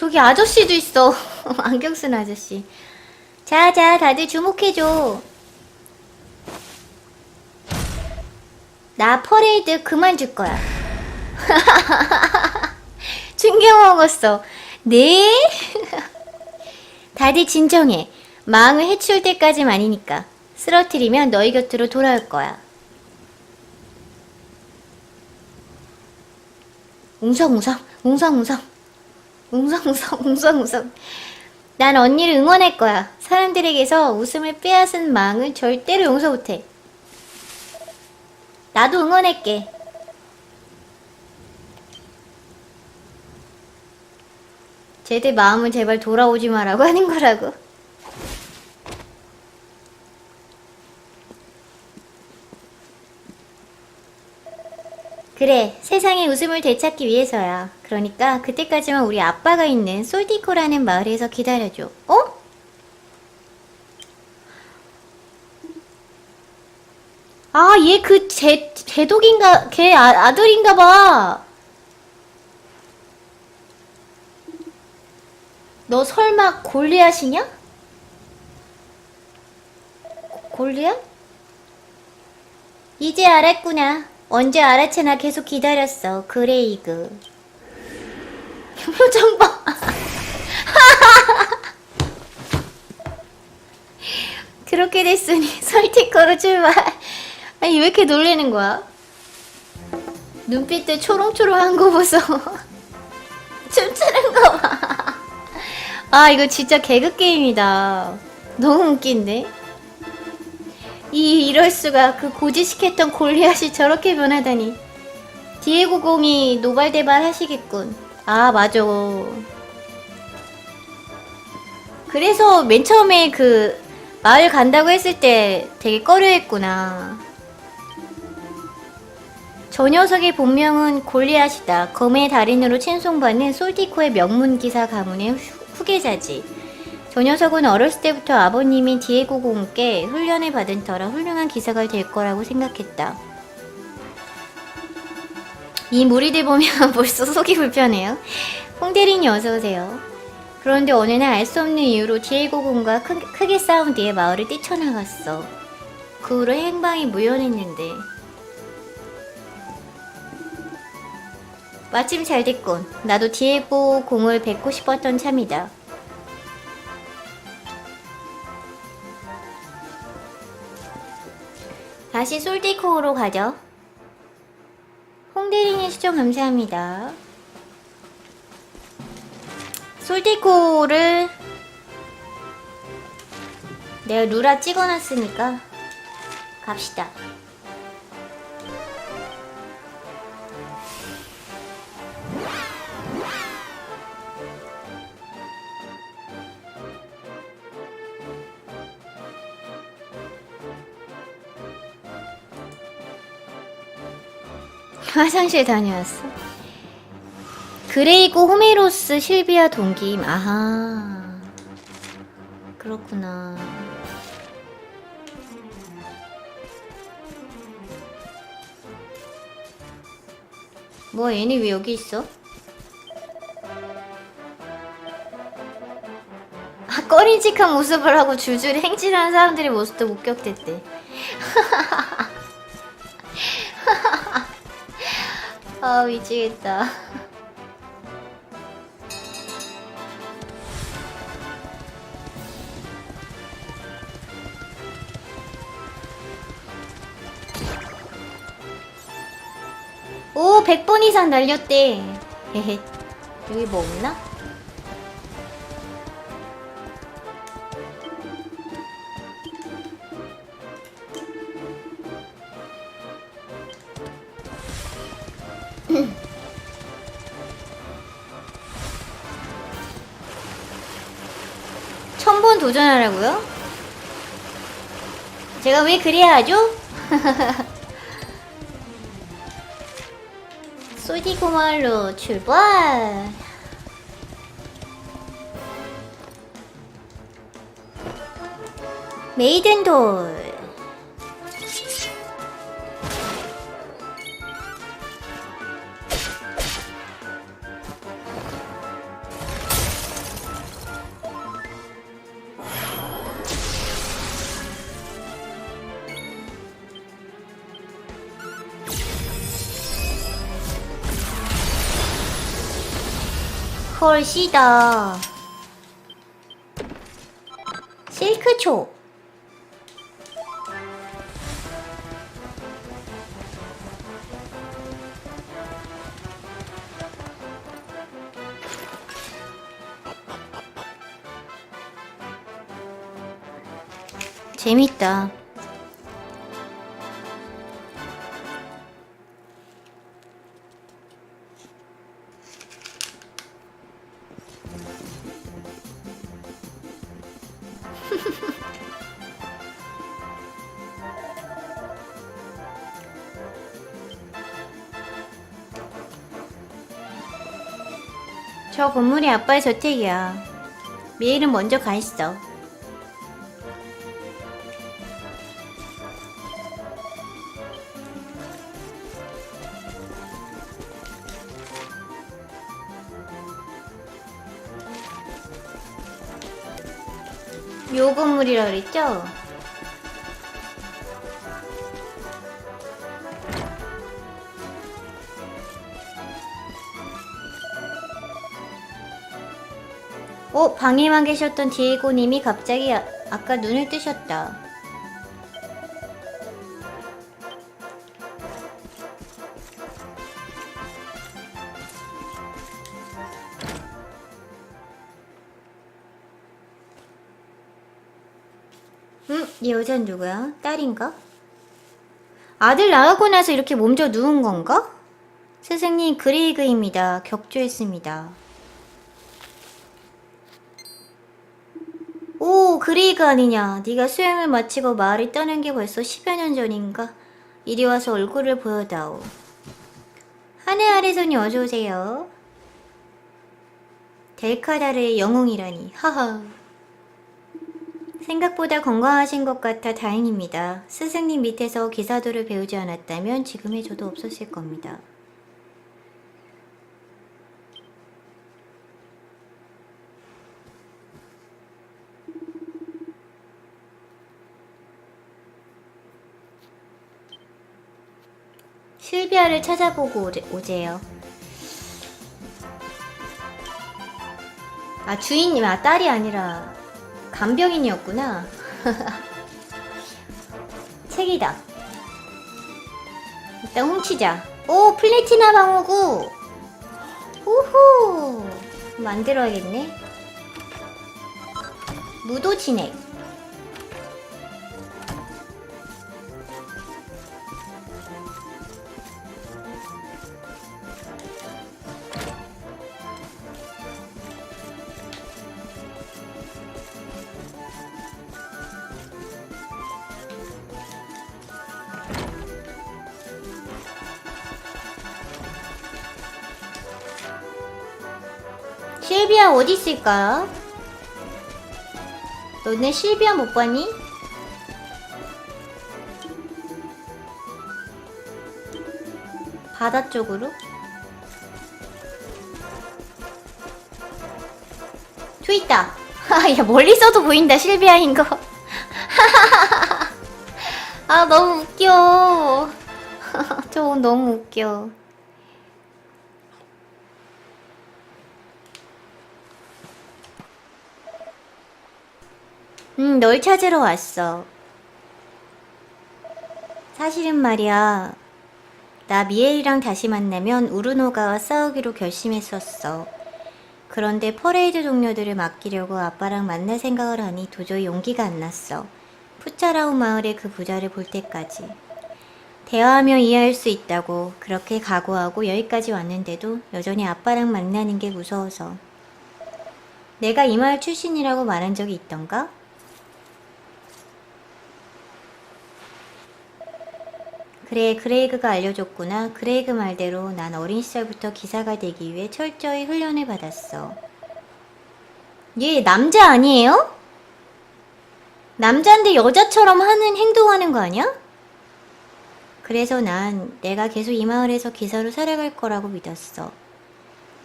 저기 아저씨도 있어. 안경 쓴 아저씨. 자, 자, 다들 주목해줘. 나 퍼레이드 그만 줄 거야. 충격 먹었어. 네? 다들 진정해. 마음을 해치울 때까지만이니까. 쓰러뜨리면 너희 곁으로 돌아올 거야. 웅성웅성, 웅성웅성, 웅성웅성, 웅성웅성. 난 언니를 응원할 거야. 사람들에게서 웃음을 빼앗은 망을 절대로 용서 못해. 나도 응원할게. 쟤들 마음은 제발 돌아오지 마라고 하는 거라고. 그래, 세상의 웃음을 되찾기 위해서야. 그러니까 그때까지만 우리 아빠가 있는 솔티코라는 마을에서 기다려줘. 어? 아, 얘 그 제, 제독인가, 걔 아, 아들인가 봐. 너 설마 골리앗이냐? 골리앗? 이제 알았구나. 언제 알아채나 계속 기다렸어. 그레이그. 표정 봐. 그렇게 됐으니 설티커로 출발. 아니 왜 이렇게 놀래는 거야? 눈빛도 초롱초롱한 거 보소. 춤추는 거 봐. 아 이거 진짜 개그 게임이다. 너무 웃긴데? 이 이럴 수가 그 고지식했던 골리앗이 저렇게 변하다니. 디에고 공이 노발대발 하시겠군. 아 맞아. 그래서 맨 처음에 그 마을 간다고 했을 때 되게 꺼려했구나. 저 녀석의 본명은 골리앗이다. 검의 달인으로 칭송받는 솔티코의 명문 기사 가문의 후- 후계자지. 저 녀석은 어렸을 때부터 아버님이 디에고 공께 훈련을 받은 터라 훌륭한 기사가 될 거라고 생각했다. 이 무리들 보면 벌써 속이 불편해요. 홍대리님 어서오세요. 그런데 어느 날 알 수 없는 이유로 디에고 공과 크, 크게 싸운 뒤에 마을을 뛰쳐나갔어. 그 후로 행방이 무연했는데. 마침 잘 됐군. 나도 디에고 공을 뵙고 싶었던 참이다. 다시 솔디코로 가죠. 홍대리님 시청 감사합니다. 솔디코를 내가 루라 찍어놨으니까 갑시다. 화장실 다녀왔어. 그레이고 호메로스 실비아 동기임. 아하. 그렇구나. 뭐 얘네 왜 여기 있어? 아, 꺼림직한 모습을 하고 줄줄이 행진하는 사람들의 모습도 목격됐대. 아 미치겠다. 오 100번 이상 날렸대. 헤헤. 여기 뭐 없나? 도전하라고요? 제가 왜 그래야 하죠? 소디고말로 출발! 메이든 돌 헐 씨다. 실크초. 재밌다 저 건물이 아빠의 저택이야. 메일은 먼저 가 있어. 요 건물이라 그랬죠? 어, 방에만 계셨던 디에고님이 갑자기 아, 아까 눈을 뜨셨다. 이 여자는 누구야? 딸인가? 아들 낳고 나서 이렇게 몸져 누운 건가? 스승님 그레이그입니다. 격조했습니다. 오, 그레이그 아니냐. 네가 수행을 마치고 마을을 떠난 게 벌써 10여 년 전인가? 이리 와서 얼굴을 보여다오. 하늘 아래 손이 어서 오세요. 델카다르의 영웅이라니. 하하. 생각보다 건강하신 것 같아 다행입니다. 스승님 밑에서 기사도를 배우지 않았다면 지금의 저도 없었을 겁니다. 실비아를 찾아보고 오재요. 아 주인님 아 딸이 아니라 간병인이었구나. 책이다. 일단 훔치자. 오 플래티나 방어구. 우후 만들어야겠네. 무도 진액. 실비아 어디 있을까? 너네 실비아 못 봤니? 바다 쪽으로? 저 있다. 야 멀리서도 보인다 실비아인 거. 아 너무 웃겨. 저거 너무 웃겨. 응, 널 찾으러 왔어. 사실은 말이야. 나 미엘이랑 다시 만나면 우르노가와 싸우기로 결심했었어. 그런데 퍼레이드 동료들을 맡기려고 아빠랑 만날 생각을 하니 도저히 용기가 안 났어. 푸차라우 마을의 그 부자를 볼 때까지. 대화하며 이해할 수 있다고 그렇게 각오하고 여기까지 왔는데도 여전히 아빠랑 만나는 게 무서워서. 내가 이 마을 출신이라고 말한 적이 있던가? 그래, 그레이그가 알려줬구나. 그레이그 말대로 난 어린 시절부터 기사가 되기 위해 철저히 훈련을 받았어. 얘 남자 아니에요? 남자인데 여자처럼 하는 행동하는 거 아니야? 그래서 난 내가 계속 이 마을에서 기사로 살아갈 거라고 믿었어.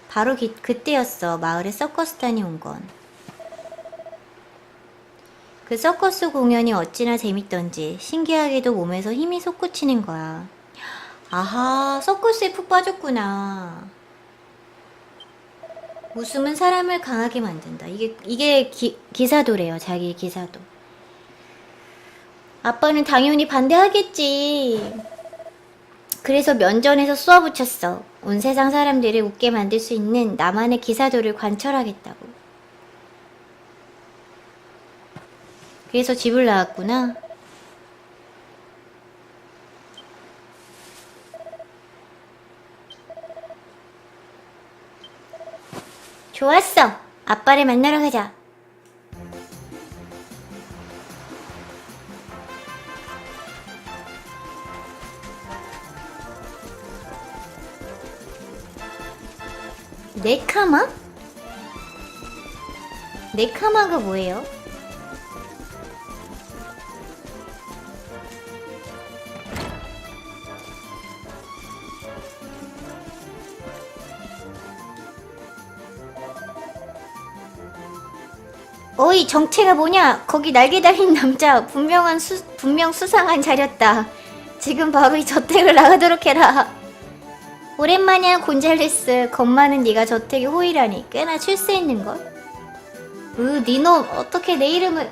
바로 기- 그때였어. 마을에 서커스단이 온 건. 그 서커스 공연이 어찌나 재밌던지 신기하게도 몸에서 힘이 솟구치는 거야. 아하, 서커스에 푹 빠졌구나. 웃음은 사람을 강하게 만든다. 이게 이게 기, 기사도래요. 자기 기사도. 아빠는 당연히 반대하겠지. 그래서 면전에서 쏘아붙였어. 온 세상 사람들을 웃게 만들 수 있는 나만의 기사도를 관철하겠다고. 그래서 집을 나왔구나. 좋았어. 아빠를 만나러 가자. 네카마? 네카마가 뭐예요? 어이 정체가 뭐냐? 거기 날개 달린 남자 분명한 수 분명 수상한 자렸다. 지금 바로 이 저택을 나가도록 해라. 오랜만이야 곤잘레스. 겁 많은 네가 저택에 호의라니 꽤나 출세했는 걸. 으 니놈 어떻게 내 이름을?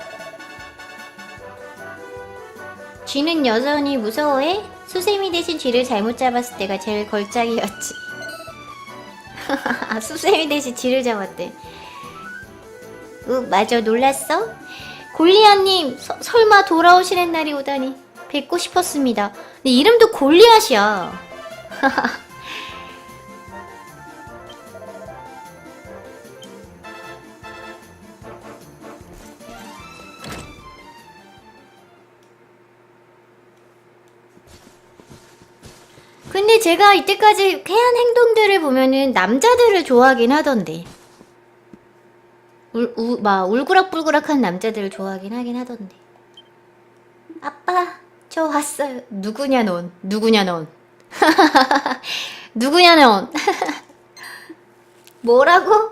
쥐는 여전히 무서워해? 수세미 대신 쥐를 잘못 잡았을 때가 제일 걸작이었지. 수세미 대신 쥐를 잡았대. 으, 맞아, 놀랐어? 골리앗님, 서- 설마 돌아오시는 날이 오다니. 뵙고 싶었습니다. 근데 이름도 골리앗이야. 근데 제가 이때까지 해한 행동들을 보면은 남자들을 좋아하긴 하던데. 울, 우, 막 울그락불그락한 남자들을 좋아하긴 하긴 하던데. 아빠, 저 왔어요. 누구냐 넌? 누구냐 넌? 누구냐 넌? 뭐라고?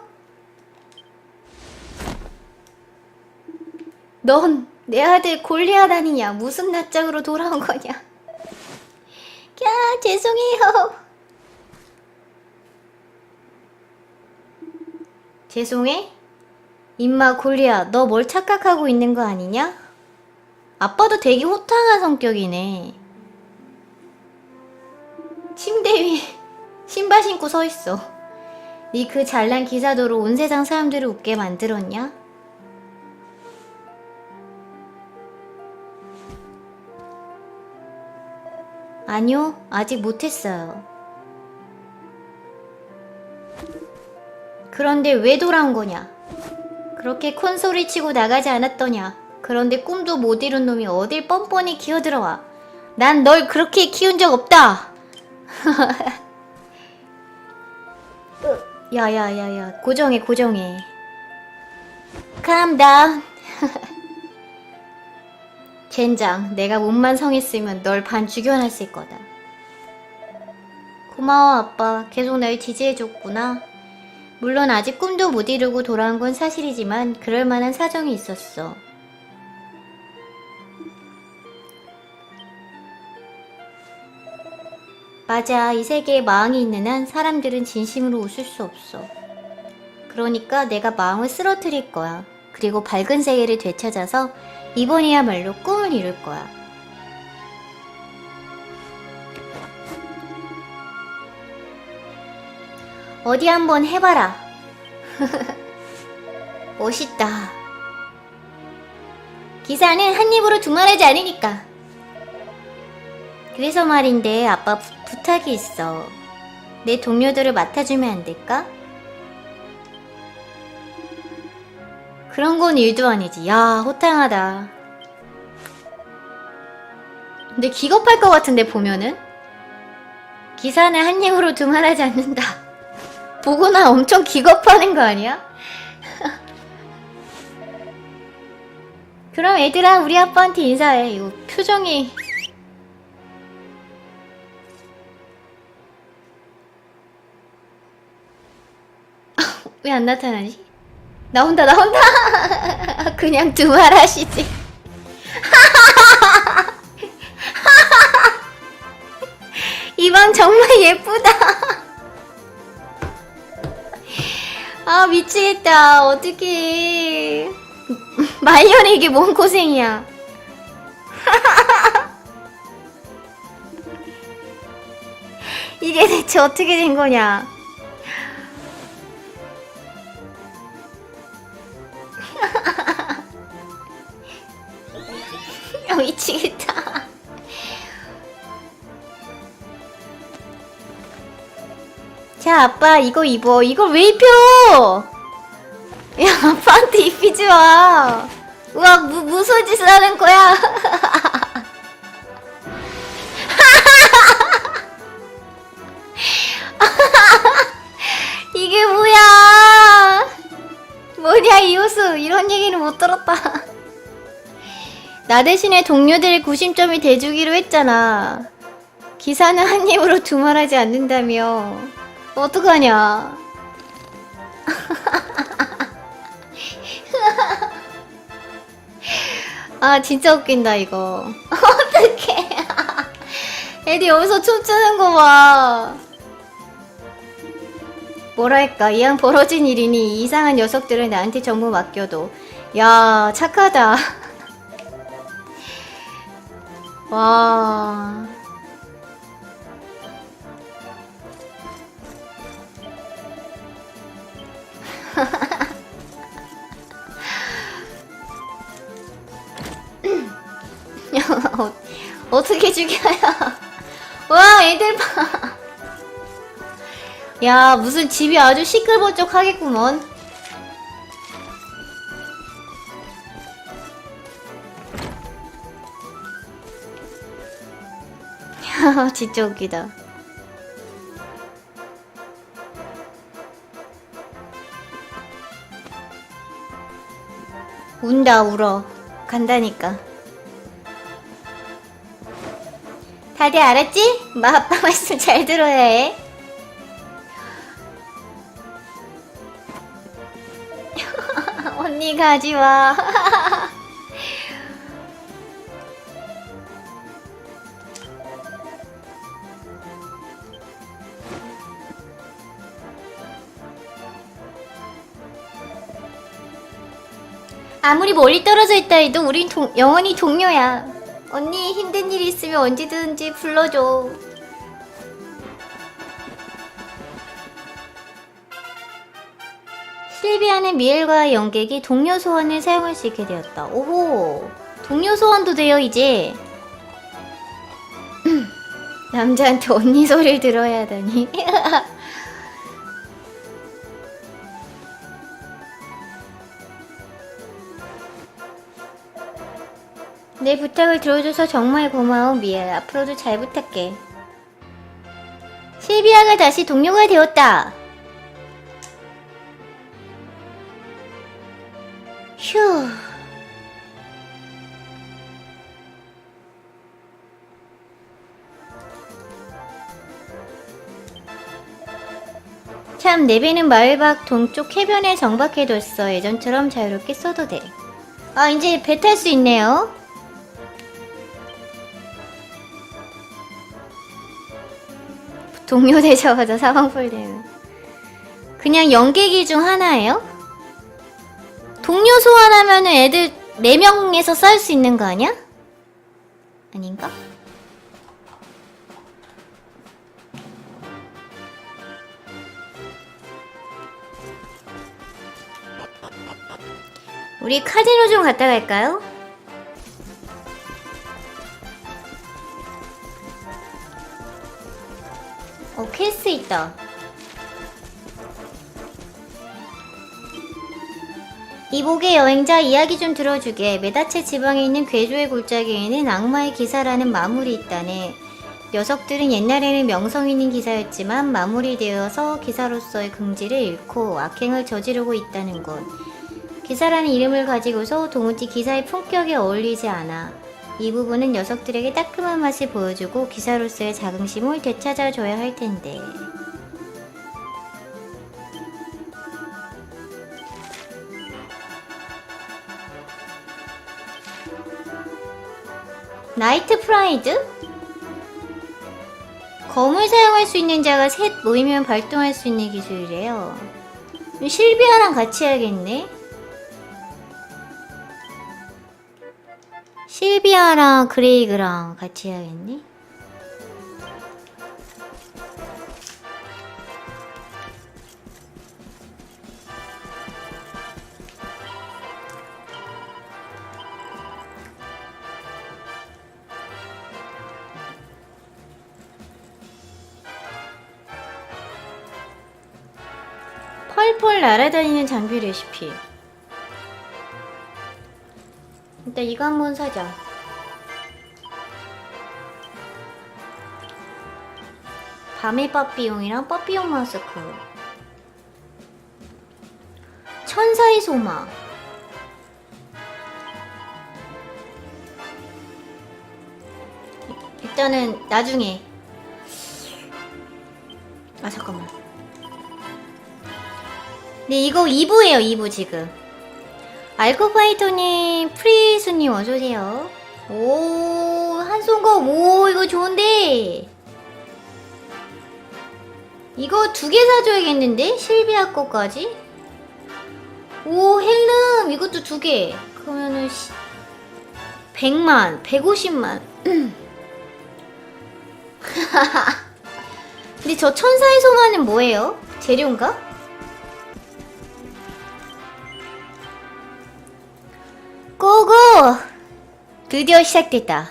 넌 내 아들 골리앗 아니냐? 무슨 낯짝으로 돌아온 거냐? 야, 죄송해요. 죄송해? 임마 골리야, 너 뭘 착각하고 있는 거 아니냐? 아빠도 되게 호탕한 성격이네. 침대 위에 신발 신고 서 있어. 네 그 잘난 기사도로 온 세상 사람들을 웃게 만들었냐? 아니요, 아직 못했어요. 그런데 왜 돌아온 거냐? 그렇게 큰 소리 치고 나가지 않았더냐? 그런데 꿈도 못 이룬 놈이 어딜 뻔뻔히 기어들어와. 난 널 그렇게 키운 적 없다! 으, 야야야야, 고정해, 고정해. Down. 젠장, 내가 몸만 성했으면 널 반 죽여놨을 거다. 고마워, 아빠. 계속 날 지지해줬구나. 물론 아직 꿈도 못 이루고 돌아온 건 사실이지만 그럴 만한 사정이 있었어. 맞아. 이 세계에 마왕이 있는 한 사람들은 진심으로 웃을 수 없어. 그러니까 내가 마왕을 쓰러뜨릴 거야. 그리고 밝은 세계를 되찾아서 이번이야말로 꿈을 이룰 거야. 어디 한번 해봐라. 멋있다. 기사는 한 입으로 두말하지 않으니까. 그래서 말인데 아빠 부, 부탁이 있어. 내 동료들을 맡아주면 안 될까? 그런 건 일도 아니지. 야, 호탕하다. 근데 기겁할 것 같은데, 보면은? 기사는 한 입으로 두말하지 않는다. 보고 나 엄청 기겁하는 거 아니야? 그럼 애들아, 우리 아빠한테 인사해. 이거 표정이. 왜 안 나타나지? 나온다 나온다 그냥 두말 하시지 이 방 정말 예쁘다 아 미치겠다. 어떡해. 말년에 이게 뭔 고생이야. 이게 대체 어떻게 된 거냐 자 아빠 이거 입어. 이걸 왜 입혀? 야 아빠한테 입히지 마. 우와 무, 무슨 짓을 하는 거야? 이게 뭐야? 뭐냐 이 호수 이런 얘기는 못 들었다. 나 대신에 동료들의 구심점이 돼주기로 했잖아. 기사는 한 입으로 두말하지 않는다며 어떡하냐? 아 진짜 웃긴다 이거. 어떡해. 애들 여기서 춤추는 거봐. 뭐랄까 이왕 벌어진 일이니 이 이상한 녀석들을 나한테 전부 맡겨도 야 착하다. 와 야, 어, 어떻게 죽여요? 와, 애들 봐. 야, 무슨 집이 아주 시끌벅적 하겠구먼. 야, 진짜 웃기다. 운다, 울어. 간다니까. 다들 알았지? 마 아빠 말씀 잘 들어야 해. 언니 가지 마. 아무리 멀리 떨어져 있다 해도 우린 동, 영원히 동료야. 언니 힘든 일 있으면 언제든지 불러줘. 실비아는 미엘과 영객이 동료 소환을 사용할 수 있게 되었다. 오호, 동료 소환도 돼요 이제. 남자한테 언니 소리를 들어야 하다니. 내 부탁을 들어줘서 정말 고마워 미엘. 앞으로도 잘 부탁해. 실비아가 다시 동료가 되었다. 휴. 참, 내 배는 마을 밖 동쪽 해변에 정박해뒀어. 예전처럼 자유롭게 써도 돼. 아, 이제 배 탈 수 있네요. 동료 되자마자 사방불되는. 그냥 연계기 중 하나예요? 동료 소환하면 은 애들 4명에서 싸울 수 있는 거 아니야? 아닌가? 우리 카지노 좀 갔다 갈까요? 어, 퀘스트 있다. 이복의 여행자 이야기 좀 들어주게. 메다체 지방에 있는 괴조의 골짜기에는 악마의 기사라는 마물이 있다네. 녀석들은 옛날에는 명성 있는 기사였지만 마무리되어서 기사로서의 긍지를 잃고 악행을 저지르고 있다는 것. 기사라는 이름을 가지고서 도무지 기사의 품격에 어울리지 않아. 이 부분은 녀석들에게 따끔한 맛을 보여주고 기사로서의 자긍심을 되찾아줘야 할 텐데. 나이트 프라이드? 검을 사용할 수 있는 자가 셋 모이면 발동할 수 있는 기술이래요. 실비아랑 같이 해야겠네. 실비아랑 그레이그랑 같이 해야겠네. 펄펄 날아다니는 장비 레시피. 일단 이거 한 번 사자. 밤의 빠삐용이랑 빠삐용 마스크. 천사의 소마. 일단은 나중에. 아 잠깐만. 네, 이거 2부예요, 2부 지금. 알코파이터님, 프리스님 어서오세요. 오, 한송검, 오, 이거 좋은데? 이거 두 개 사줘야겠는데? 실비아 거까지? 오, 헬름, 이것도 두 개. 그러면은, 시... 100만, 150만. 근데 저 천사의 소마는 뭐예요? 재료인가? 고고! 드디어 시작됐다.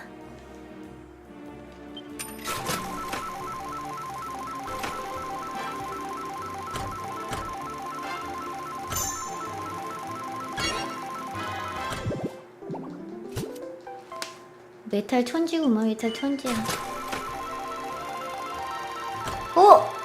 메탈 천지구만, 메탈 천지야. 어?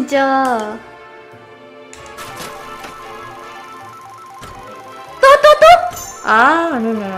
진짜 또 또 또? 아 아니네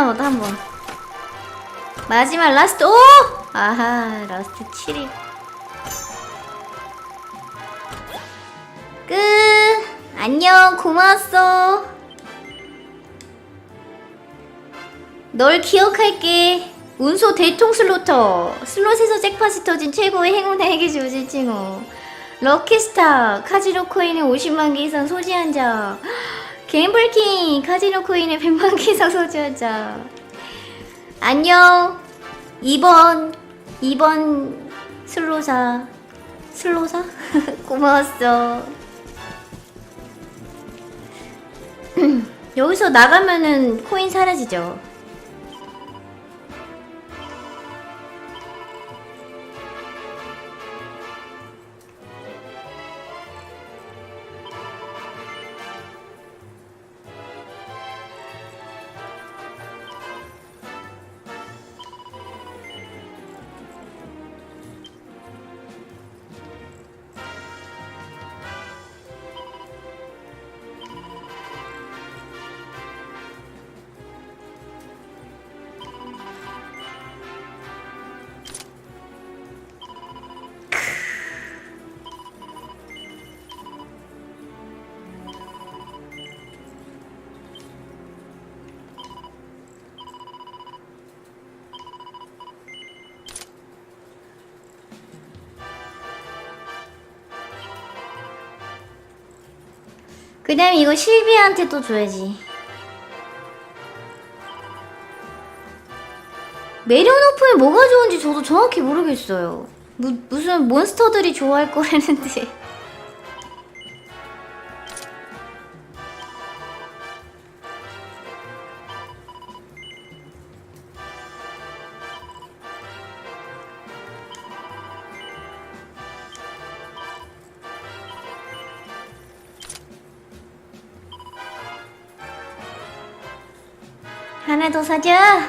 남았다, 한 번. 마지막 라스트, 오! 아하, 라스트 7위. 끝! 안녕, 고마웠어. 널 기억할게. 운소 대통 슬로터. 슬롯에서 잭팟이 터진 최고의 해계 조질 칭호. 럭키스타. 카지노 코인을 50만 개 이상 소지한 자. 갬블킹. 카지노 코인을 100만 개 이상 소지한 자. 안녕. 2번. 2번 슬로사. 슬로사? 고마웠어. 여기서 나가면은 코인 사라지죠. 그 다음에 이거 실비아한테 또 줘야지. 메리오노프에 뭐가 좋은지 저도 정확히 모르겠어요. 무, 무슨 몬스터들이 좋아할 거라는데. 사자.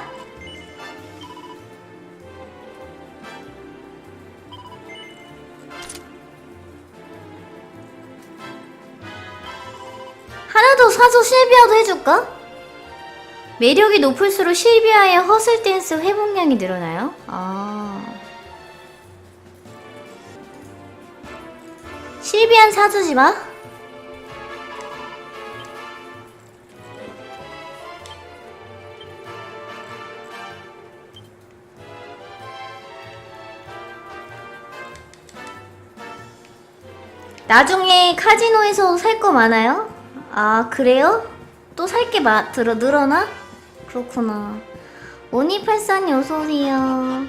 하나 더 사서 실비아도 해줄까? 매력이 높을수록 실비아의 허슬 댄스 회복량이 늘어나요? 아. 실비안 사주지 마. 나중에 카지노에서 살 거 많아요? 아, 그래요? 또 살게 마, 들어, 늘어나? 그렇구나. 오니팔사님 어서오세요.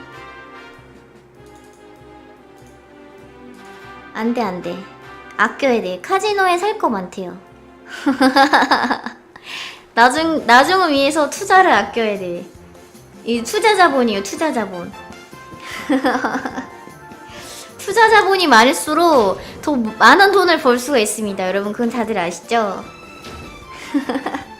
안 돼, 안 돼. 아껴야 돼. 카지노에 살 거 많대요. 나중, 나중을 위해서 투자를 아껴야 돼. 이 투자 자본이에요, 투자 자본. 투자 자본이 많을수록 더 많은 돈을 벌 수가 있습니다. 여러분, 그건 다들 아시죠?